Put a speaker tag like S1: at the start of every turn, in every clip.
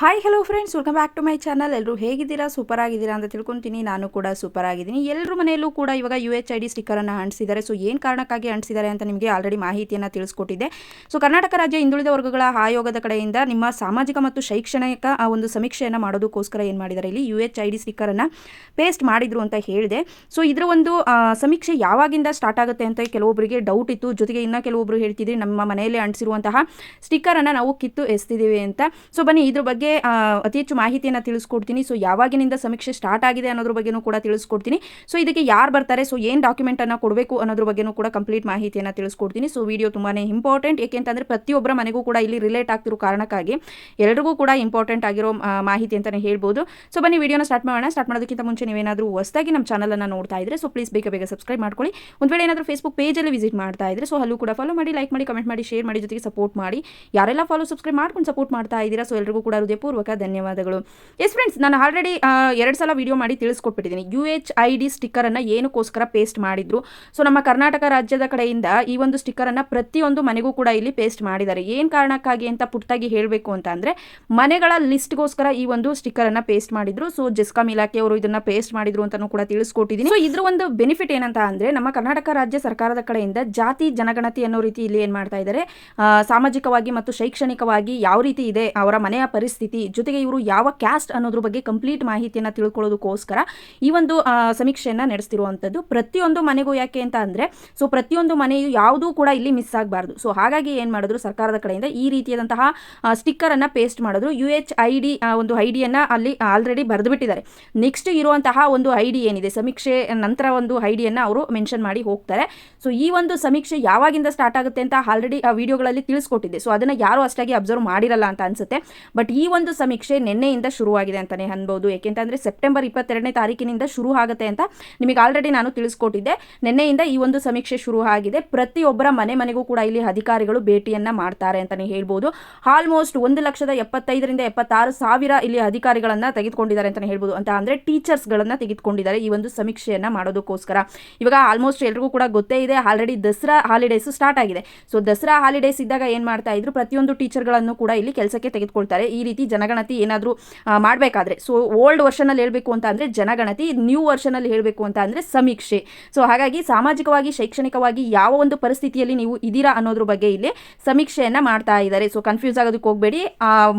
S1: Hi hello friends welcome back to my channel ಎಲ್ಲರೂ ಹೇಗಿದ್ದೀರಾ? Super ಆಗಿದ್ದೀರಾ ಅಂತ ತಿಳ್ಕೊತೀನಿ. ನಾನು ಕೂಡ ಸೂಪರ್ ಆಗಿದ್ದೀನಿ. ಎಲ್ಲರ ಮನೆಯಲ್ಲೂ ಕೂಡ ಇವಾಗ ಯು ಎಚ್ ಐ ಡಿ ಸ್ಟಿಕ್ಕರನ್ನು ಅಂಟಿಸಿದ್ದಾರೆ. ಸೊ ಏನು ಕಾರಣಕ್ಕಾಗಿ ಅಂಟಿಸಿದ್ದಾರೆ ಅಂತ ನಿಮಗೆ ಆಲ್ರೆಡಿ ಮಾಹಿತಿಯನ್ನು ತಿಳಿಸ್ಕೊಟ್ಟಿದ್ದೆ. ಸೊ ಕರ್ನಾಟಕ ರಾಜ್ಯ ಹಿಂದುಳಿದ ವರ್ಗಗಳ ಆಯೋಗದ ಕಡೆಯಿಂದ ನಿಮ್ಮ ಸಾಮಾಜಿಕ ಮತ್ತು ಶೈಕ್ಷಣಿಕ ಒಂದು ಸಮೀಕ್ಷೆಯನ್ನು ಮಾಡೋದಕ್ಕೋಸ್ಕರ ಏನು ಮಾಡಿದ್ದಾರೆ? ಇಲ್ಲಿ ಯು ಎಚ್ ಐ ಡಿ ಸ್ಟಿಕ್ಕರನ್ನು ಪೇಸ್ಟ್ ಮಾಡಿದ್ರು ಅಂತ ಹೇಳಿದೆ. ಸೊ ಇದರ ಒಂದು ಸಮೀಕ್ಷೆ ಯಾವಾಗಿಂದ ಸ್ಟಾರ್ಟ್ ಆಗುತ್ತೆ ಅಂತ ಕೆಲವೊಬ್ಬರಿಗೆ ಡೌಟ್ ಇತ್ತು. ಜೊತೆಗೆ ಇನ್ನೂ ಕೆಲವೊಬ್ಬರು ಹೇಳ್ತಿದ್ರಿ, ನಮ್ಮ ಮನೆಯಲ್ಲೇ ಅಂಟಿಸಿರುವಂತಹ ಸ್ಟಿಕ್ಕರನ್ನು ನಾವು ಕಿತ್ತು ಎಸ್ತಿದ್ದೀವಿ ಅಂತ. ಸೊ ಬನ್ನಿ, ಇದ್ರ ಬಗ್ಗೆ ಆ, ಅತಿ ಹೆಚ್ಚು ಮಾಹಿತಿಯನ್ನು ತಿಳಿಸ್ಕೊಡ್ತೀನಿ. ಸೊ ಯಾವಾಗಿನಿಂದ ಸಮೀಕ್ಷೆ ಸ್ಟಾರ್ಟ್ ಆಗಿದೆ ಅನ್ನೋದ್ರ ಬಗ್ಗೆನೂ ಕೂಡ ತಿಳಿಸ್ಕೊಡ್ತೀನಿ. ಸೊ ಇದಕ್ಕೆ ಯಾರು ಬರ್ತಾರೆ? ಸೊ ಏನು ಡಾಕ್ಯುಮೆಂಟನ್ನು ಕೊಡಬೇಕು ಅನ್ನೋದ್ರ ಬಗ್ಗೆನೂ ಕೂಡ ಕಂಪ್ಲೀಟ್ ಮಾಹಿತಿಯನ್ನು ತಿಳಿಸ್ಕೊಡ್ತೀನಿ. ಸೊ ವಿಡಿಯೋ ತುಂಬಾ ಇಂಪಾರ್ಟೆಂಟ್ ಏಕೆಂತಂದರೆ ಪ್ರತಿಯೊಬ್ಬರ ಮನೆಗೂ ಕೂಡ ಇಲ್ಲಿ ರಿಲೇಟ್ ಆಗ್ತಿರೋ ಕಾರಣಕ್ಕಾಗಿ ಎಲ್ರಿಗೂ ಕೂಡ ಇಂಪಾರ್ಟೆಂಟ್ ಆಗಿರೋ ಮಾಹಿತಿ ಅಂತಲೇ ಹೇಳ್ಬೋದು. ಸೊ ಬನ್ನಿ ವಿಡಿಯೋನ ಸ್ಟಾರ್ಟ್ ಮಾಡೋಣ. ಸ್ಟಾರ್ಟ್ ಮಾಡೋದಕ್ಕಿಂತ ಮುಂಚೆ ನೀವೇನಾದರೂ ಹೊಸದಾಗಿ ನಮ್ಮ ಚಾನಲನ್ನು ನೋಡ್ತಾ ಇದ್ರೆ ಸೊ ಪ್ಲೀಸ್ ಬೇಗ ಬೇಗ ಸಬ್ಸ್ಕ್ರೈಬ್ ಮಾಡ್ಕೊಳ್ಳಿ. ಒಂದು ವೇಳೆ ಏನಾದರೂ ಫೇಸ್ಬುಕ್ ಪೇಜಲ್ಲಿ ವಿಸಿಟ್ ಮಾಡ್ತಾ ಇದ್ರೆ ಸೊ ಅಲ್ಲೂ ಕೂಡ ಫಾಲೋ ಮಾಡಿ ಲೈಕ್ ಮಾಡಿ ಕಮೆಂಟ್ ಮಾಡಿ ಶೇರ್ ಮಾಡಿ ಜೊತೆಗೆ ಸಪೋರ್ಟ್ ಮಾಡಿ. ಯಾರೆಲ್ಲ ಫಾಲೋ ಸಬ್ಸ್ಕ್ರೈಬ್ ಮಾಡ್ಕೊಂಡು ಸಪೋರ್ಟ್ ಮಾಡ್ತಾ ಇದ್ದೀರಾ ಸೊ ಎಲ್ರಿಗೂ ಕೂಡ ಹೃದಯಪೂರ್ವಕ ಧನ್ಯವಾದಗಳು. ಎಸ್ ಫ್ರೆಂಡ್ಸ್ ನಾನು ಆಲ್ರೆಡಿ ಎರಡು ಸಲ ವಿಡಿಯೋ ಮಾಡಿ ತಿಳಿಸ್ಕೊಟ್ಬಿಟ್ಟಿದ್ದೀನಿ ಯು ಎಚ್ ಐ ಡಿ ಸ್ಟಿಕ್ಕರನ್ನು ಏನಕ್ಕೋಸ್ಕರ ಪೇಸ್ಟ್ ಮಾಡಿದ್ರು. ಸೊ ನಮ್ಮ ಕರ್ನಾಟಕ ರಾಜ್ಯದ ಕಡೆಯಿಂದ ಈ ಒಂದು ಸ್ಟಿಕ್ಕರನ್ನು ಪ್ರತಿಯೊಂದು ಮನೆಗೂ ಕೂಡ ಇಲ್ಲಿ ಪೇಸ್ಟ್ ಮಾಡಿದ್ದಾರೆ. ಏನು ಕಾರಣಕ್ಕಾಗಿ ಅಂತ ಪುಟ್ಟಾಗಿ ಹೇಳಬೇಕು ಅಂತ ಅಂದರೆ, ಮನೆಗಳ ಲಿಸ್ಟ್ಗೋಸ್ಕರ ಈ ಒಂದು ಸ್ಟಿಕ್ಕರನ್ನು ಪೇಸ್ಟ್ ಮಾಡಿದ್ರು. ಸೊ ಜೆಸ್ಕಾಮ್ ಇಲಾಖೆಯವರು ಇದನ್ನ ಪೇಸ್ಟ್ ಮಾಡಿದ್ರು ಅಂತಾನೂ ಕೂಡ ತಿಳಿಸ್ಕೊಟ್ಟಿದ್ದೀನಿ ಸೊ ಇದ್ರ ಒಂದು ಬೆನಿಫಿಟ್ ಏನಂತ ಅಂದರೆ, ನಮ್ಮ ಕರ್ನಾಟಕ ರಾಜ್ಯ ಸರ್ಕಾರದ ಕಡೆಯಿಂದ ಜಾತಿ ಜನಗಣತಿ ಅನ್ನೋ ರೀತಿ ಇಲ್ಲಿ ಏನು ಮಾಡ್ತಾ ಇದ್ದಾರೆ ಸಾಮಾಜಿಕವಾಗಿ ಮತ್ತು ಶೈಕ್ಷಣಿಕವಾಗಿ ಯಾವ ರೀತಿ ಇದೆ, ಅವರ ಮನೆಯ ಪರಿಸ್ಥಿತಿ ಜೊತೆಗೆ ಇವರು ಯಾವ ಕ್ಯಾಸ್ಟ್ ಅನ್ನೋದ್ರ ಬಗ್ಗೆ ಕಂಪ್ಲೀಟ್ ಮಾಹಿತಿಯನ್ನು ತಿಳ್ಕೊಳ್ಳೋದಕ್ಕೋಸ್ಕರ ಈ ಒಂದು ಸಮೀಕ್ಷೆಯನ್ನು ನಡೆಸ್ತಿರುವಂಥದ್ದು ಪ್ರತಿಯೊಂದು ಮನೆಗೂ ಯಾಕೆ ಅಂತ ಅಂದರೆ ಸೊ ಪ್ರತಿಯೊಂದು ಮನೆಯು ಯಾವುದೂ ಕೂಡ ಇಲ್ಲಿ ಮಿಸ್ ಆಗಬಾರ್ದು. ಸೊ ಹಾಗಾಗಿ ಏನು ಮಾಡಿದ್ರು, ಸರ್ಕಾರದ ಕಡೆಯಿಂದ ಈ ರೀತಿಯಾದಂತಹ ಸ್ಟಿಕ್ಕರನ್ನು ಪೇಸ್ಟ್ ಮಾಡಿದ್ರು. ಯು ಎಚ್ ಐ ಡಿ ಒಂದು ಐ ಡಿಯನ್ನು ಅಲ್ಲಿ ಆಲ್ರೆಡಿ ಬರೆದು ಬಿಟ್ಟಿದ್ದಾರೆ ನೆಕ್ಸ್ಟ್ ಇರುವಂತಹ ಒಂದು ಐ ಡಿ ಏನಿದೆ, ಸಮೀಕ್ಷೆ ನಂತರ ಒಂದು ಐ ಡಿಯನ್ನು ಅವರು ಮೆನ್ಷನ್ ಮಾಡಿ ಹೋಗ್ತಾರೆ. ಸೊ ಈ ಒಂದು ಸಮೀಕ್ಷೆ ಯಾವಾಗಿಂದ ಸ್ಟಾರ್ಟ್ ಆಗುತ್ತೆ ಅಂತ ಆಲ್ರೆಡಿ ಆ ವಿಡಿಯೋಗಳಲ್ಲಿ ತಿಳಿಸ್ಕೊಟ್ಟಿದೆ ಸೊ ಅದನ್ನು ಯಾರು ಅಷ್ಟಾಗಿ ಅಬ್ಸರ್ವ್ ಮಾಡಿರಲ್ಲ ಅಂತ ಅನಿಸುತ್ತೆ. ಬಟ್ ಈ ಒಂದು ಸಮೀಕ್ಷೆ ನಿನ್ನೆಯಿಂದ ಶುರುವಾಗಿದೆ ಅಂತಲೇ ಅನ್ಬೋದು. ಏಕೆಂತಂದರೆ ಸೆಪ್ಟೆಂಬರ್ ಇಪ್ಪತ್ತೆರಡನೇ ತಾರೀಕಿನಿಂದ ಶುರು ಆಗುತ್ತೆ ಅಂತ ನಿಮಗೆ ಆಲ್ರೆಡಿ ನಾನು ತಿಳಿಸ್ಕೊಟ್ಟಿದ್ದೆ. ನಿನ್ನೆಯಿಂದ ಈ ಒಂದು ಸಮೀಕ್ಷೆ ಶುರು ಆಗಿದೆ. ಪ್ರತಿಯೊಬ್ಬರ ಮನೆ ಮನೆಗೂ ಕೂಡ ಇಲ್ಲಿ ಅಧಿಕಾರಿಗಳು ಭೇಟಿಯನ್ನ ಮಾಡ್ತಾರೆ ಅಂತಾನೆ ಹೇಳ್ಬೋದು. ಆಲ್ಮೋಸ್ಟ್ ಒಂದು ಲಕ್ಷದ ಎಪ್ಪತ್ತೈದರಿಂದ ಎಪ್ಪತ್ತಾರು ಸಾವಿರ ಇಲ್ಲಿ ಅಧಿಕಾರಿಗಳನ್ನ ತೆಗೆದುಕೊಂಡಿದ್ದಾರೆ ಅಂತಾನೆ ಹೇಳ್ಬೋದು. ಅಂತ ಟೀಚರ್ಸ್ ಟೀಚರ್ಸ್ಗಳನ್ನ ತೆಗೆದುಕೊಂಡಿದ್ದಾರೆ ಈ ಒಂದು ಸಮೀಕ್ಷೆಯನ್ನ ಮಾಡೋದಕ್ಕೋಸ್ಕರ. ಇವಾಗ ಆಲ್ಮೋಸ್ಟ್ ಎಲ್ರಿಗೂ ಕೂಡ ಗೊತ್ತೇ ಇದೆ ಆಲ್ರೆಡಿ ದಸರಾ ಹಾಲಿಡೇಸ್ ಸ್ಟಾರ್ಟ್ ಆಗಿದೆ. ಸೊ ದಸರಾ ಹಾಲಿಡೇಸ್ ಇದ್ದಾಗ ಏನು ಮಾಡ್ತಾ ಇದ್ರು, ಪ್ರತಿಯೊಂದು ಟೀಚರ್ಗಳನ್ನು ಕೂಡ ಇಲ್ಲಿ ಕೆಲಸಕ್ಕೆ ತೆಗೆದುಕೊಳ್ತಾರೆ. ಈ ರೀತಿ ಜನಗಣತಿ ಏನಾದರೂ ಮಾಡಬೇಕಾದ್ರೆ. ಸೊ ಓಲ್ಡ್ ವರ್ಷನಲ್ಲಿ ಹೇಳಬೇಕು ಅಂತ ಅಂದರೆ ಜನಗಣತಿ ನ್ಯೂ ವರ್ಷನಲ್ಲಿ ಹೇಳಬೇಕು ಅಂತ ಅಂದರೆ ಸಮೀಕ್ಷೆ. ಸೊ ಹಾಗಾಗಿ ಸಾಮಾಜಿಕವಾಗಿ, ಶೈಕ್ಷಣಿಕವಾಗಿ ಯಾವ ಒಂದು ಪರಿಸ್ಥಿತಿಯಲ್ಲಿ ನೀವು ಇದ್ದೀರಾ ಅನ್ನೋದ್ರ ಬಗ್ಗೆ ಇಲ್ಲಿ ಸಮೀಕ್ಷೆಯನ್ನು ಮಾಡ್ತಾ ಇದ್ದಾರೆ. ಸೊ ಕನ್ಫ್ಯೂಸ್ ಆಗೋದಕ್ಕೆ ಹೋಗಬೇಡಿ.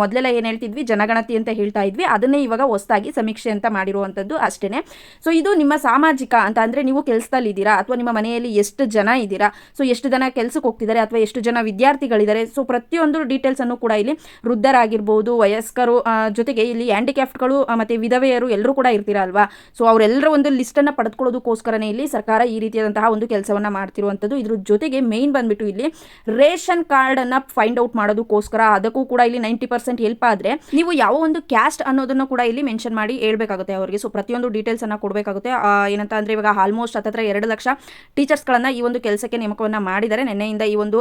S1: ಮೊದಲೆಲ್ಲ ಏನು ಹೇಳ್ತಿದ್ವಿ? ಜನಗಣತಿ ಅಂತ ಹೇಳ್ತಾ ಇದ್ವಿ. ಅದನ್ನೇ ಇವಾಗ ಹೊಸದಾಗಿ ಸಮೀಕ್ಷೆ ಅಂತ ಮಾಡಿರುವಂಥದ್ದು ಅಷ್ಟೇ ಸೊ ಇದು ನಿಮ್ಮ ಸಾಮಾಜಿಕ ಅಂತ ಅಂದರೆ ನೀವು ಕೆಲಸದಲ್ಲಿ ಇದ್ದೀರಾ ಅಥವಾ ನಿಮ್ಮ ಮನೆಯಲ್ಲಿ ಎಷ್ಟು ಜನ ಇದ್ದೀರಾ ಸೊ ಎಷ್ಟು ಜನ ಕೆಲಸಕ್ಕೆ ಹೋಗ್ತಿದ್ದಾರೆ? ಅಥವಾ ಎಷ್ಟು ಜನ ವಿದ್ಯಾರ್ಥಿಗಳಿದ್ದಾರೆ? ಸೊ ಪ್ರತಿಯೊಂದು ಡೀಟೇಲ್ಸನ್ನು ಕೂಡ ಇಲ್ಲಿ ವೃದ್ಧರಾಗಿರ್ಬೋದು ವಯಸ್ಕರು ಜೊತೆಗೆ ಇಲ್ಲಿ ಹ್ಯಾಂಡಿಕ್ಯಾಫ್ಟ್ಗಳು ಮತ್ತು ವಿಧವೆಯರು ಎಲ್ಲರೂ ಕೂಡ ಇರ್ತೀರ ಅಲ್ವಾ? ಸೊ ಅವರೆಲ್ಲರ ಒಂದು ಲಿಸ್ಟನ್ನು ಪಡೆದುಕೊಳ್ಳೋದಕ್ಕೋಸ್ಕರನೇ ಇಲ್ಲಿ ಸರ್ಕಾರ ಈ ರೀತಿಯಾದಂತಹ ಒಂದು ಕೆಲಸವನ್ನು ಮಾಡ್ತಿರುವಂಥದ್ದು. ಇದ್ರ ಜೊತೆಗೆ ಮೇಯ್ನ್ ಬಂದ್ಬಿಟ್ಟು ಇಲ್ಲಿ ರೇಷನ್ ಕಾರ್ಡನ್ನು ಫೈಂಡ್ ಔಟ್ ಮಾಡೋದಕ್ಕೋಸ್ಕರ, ಅದಕ್ಕೂ ಕೂಡ ಇಲ್ಲಿ ನೈಂಟಿ ಪರ್ಸೆಂಟ್ ಹೆಲ್ಪ್ ಆದರೆ ನೀವು ಯಾವ ಒಂದು ಕ್ಯಾಸ್ಟ್ ಅನ್ನೋದನ್ನು ಕೂಡ ಇಲ್ಲಿ ಮೆನ್ಷನ್ ಮಾಡಿ ಹೇಳ್ಬೇಕಾಗುತ್ತೆ ಅವರಿಗೆ. ಸೊ ಪ್ರತಿಯೊಂದು ಡೀಟೇಲ್ಸನ್ನು ಕೊಡಬೇಕಾಗುತ್ತೆ. ಏನಂತ ಅಂದರೆ ಇವಾಗ ಆಲ್ಮೋಸ್ಟ್ ಹತ್ತತ್ರ ಎರಡು ಲಕ್ಷ ಟೀಚರ್ಸ್ಗಳನ್ನು ಈ ಒಂದು ಕೆಲಸಕ್ಕೆ ನೇಮಕವನ್ನು ಮಾಡಿದ್ದಾರೆ. ನಿನ್ನೆಯಿಂದ ಈ ಒಂದು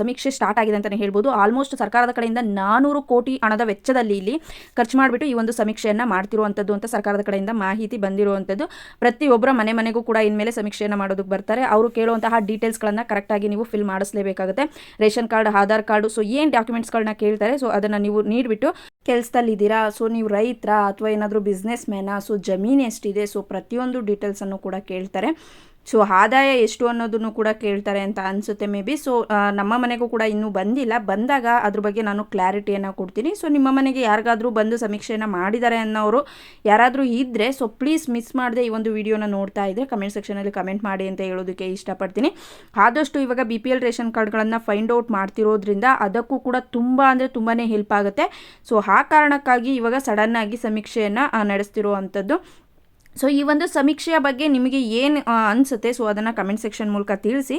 S1: ಸಮೀಕ್ಷೆ ಸ್ಟಾರ್ಟ್ ಆಗಿದೆ ಅಂತಲೇ ಹೇಳ್ಬೋದು. ಆಲ್ಮೋಸ್ಟ್ ಸರ್ಕಾರದ ಕಡೆಯಿಂದ ನಾನೂರು ಕೋಟಿ ಹಣದ ವೆಚ್ಚದಲ್ಲಿ ಇಲ್ಲಿ ಖರ್ಚು ಮಾಡಿಬಿಟ್ಟು ಈ ಒಂದು ಸಮೀಕ್ಷೆಯನ್ನು ಮಾಡ್ತಿರುವಂಥದ್ದು ಅಂತ ಸರ್ಕಾರದ ಕಡೆಯಿಂದ ಮಾಹಿತಿ ಬಂದಿರುವಂಥದ್ದು ಪ್ರತಿಯೊಬ್ಬರ ಮನೆ ಮನೆಗೂ ಕೂಡ ಇನ್ಮೇಲೆ ಸಮೀಕ್ಷೆಯನ್ನು ಮಾಡೋದಕ್ಕೆ ಬರ್ತಾರೆ. ಅವರು ಕೇಳುವಂತಹ ಡೀಟೇಲ್ಸ್ಗಳನ್ನು ಕರೆಕ್ಟಾಗಿ ನೀವು fill ಮಾಡಿಸ್ಲೇಬೇಕಾಗುತ್ತೆ. Ration card, Aadhaar card so ಏನು ಡಾಕ್ಯುಮೆಂಟ್ಸ್ಗಳನ್ನ ಕೇಳ್ತಾರೆ ಸೊ ಅದನ್ನು ನೀವು ನೀಡಿಬಿಟ್ಟು ಕೆಲಸದಲ್ಲಿದ್ದೀರಾ ಸೊ ನೀವು ರೈತರ? ಅಥವಾ ಏನಾದರೂ ಬಿಸ್ನೆಸ್ ಮ್ಯಾನಾ ಸೊ ಜಮೀನು ಎಷ್ಟಿದೆ? ಸೊ ಪ್ರತಿಯೊಂದು ಡೀಟೇಲ್ಸನ್ನು ಕೂಡ ಕೇಳ್ತಾರೆ. ಸೊ ಆದಾಯ ಎಷ್ಟು ಅನ್ನೋದನ್ನು ಕೂಡ ಕೇಳ್ತಾರೆ ಅಂತ ಅನಿಸುತ್ತೆ ಮೇ ಬಿ ಸೊ ನಮ್ಮ ಮನೆಗೂ ಕೂಡ ಇನ್ನೂ ಬಂದಿಲ್ಲ. ಬಂದಾಗ ಅದ್ರ ಬಗ್ಗೆ ನಾನು ಕ್ಲಾರಿಟಿಯನ್ನು ಕೊಡ್ತೀನಿ. ಸೊ ನಿಮ್ಮ ಮನೆಗೆ ಯಾರಿಗಾದರೂ ಬಂದು ಸಮೀಕ್ಷೆಯನ್ನು ಮಾಡಿದ್ದಾರೆ ಅನ್ನೋರು ಯಾರಾದರೂ ಇದ್ದರೆ ಸೊ ಪ್ಲೀಸ್ ಮಿಸ್ ಮಾಡದೆ ಈ ಒಂದು ವಿಡಿಯೋನ ನೋಡ್ತಾ ಇದ್ದರೆ ಕಮೆಂಟ್ ಸೆಕ್ಷನಲ್ಲಿ ಕಮೆಂಟ್ ಮಾಡಿ ಅಂತ ಹೇಳೋದಕ್ಕೆ ಇಷ್ಟಪಡ್ತೀನಿ. ಆದಷ್ಟು ಇವಾಗ ಬಿ ಪಿ ಎಲ್ ರೇಷನ್ ಕಾರ್ಡ್ಗಳನ್ನು ಫೈಂಡ್ ಔಟ್ ಮಾಡ್ತಿರೋದ್ರಿಂದ ಅದಕ್ಕೂ ಕೂಡ ತುಂಬ ಅಂದರೆ ತುಂಬಾ ಹೆಲ್ಪ್ ಆಗುತ್ತೆ. ಸೊ ಆ ಕಾರಣಕ್ಕಾಗಿ ಇವಾಗ ಸಡನ್ನಾಗಿ ಸಮೀಕ್ಷೆಯನ್ನು ನಡೆಸ್ತಿರುವಂಥದ್ದು. ಸೊ ಈ ಒಂದು ಸಮೀಕ್ಷೆಯ ಬಗ್ಗೆ ನಿಮಗೆ ಏನು ಅನಿಸುತ್ತೆ? ಸೊ ಅದನ್ನು ಕಮೆಂಟ್ ಸೆಕ್ಷನ್ ಮೂಲಕ ತಿಳಿಸಿ.